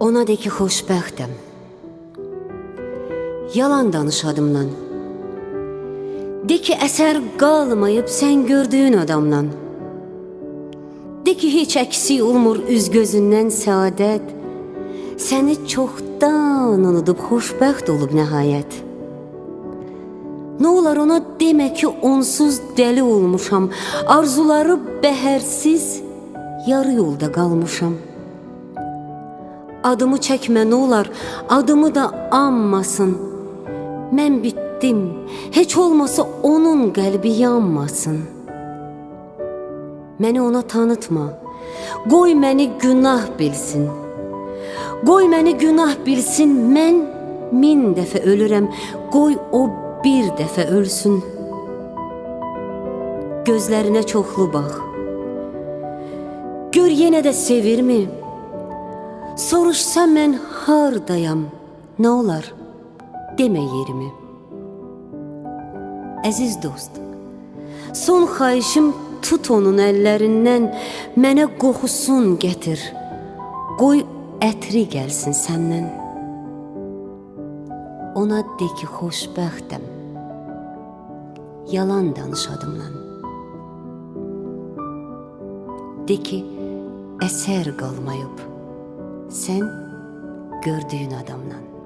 Ona de ki xoşbəxtəm. Yalan danış adımdan. De ki əsər qalmayıb sən gördüyün adamdan. De ki heç əksik olmur üz gözündən səadət. Səni çoxdan unudub xoşbəxt olub nəhayət. Nə olar ona demə ki onsuz dəli olmuşam. Arzuları bəhərsiz yarı yolda qalmışam. Adımı çəkmə nə olar, adımı da anmasın. Mən bitdim. Heç olmasa onun qəlbi yanmasın. Məni ona tanıtma. Qoy məni günah bilsin. Qoy məni günah bilsin. Mən min dəfə ölürəm. Qoy o bir dəfə ölsün. Gözlərinə çoxlu bax. Gör yenə də sevirmi? Soruşsa mən hardayam? Nə olar? Demə yerimi. Əziz dost, son xahişim tut onun əllərindən, mənə qoxusun gətir. Qoy ətri gəlsin səndən. Ona de ki xoşbəxtəm. Yalan danış adımdan. De ki əsər qalmayıb sən gördüyün adamdan.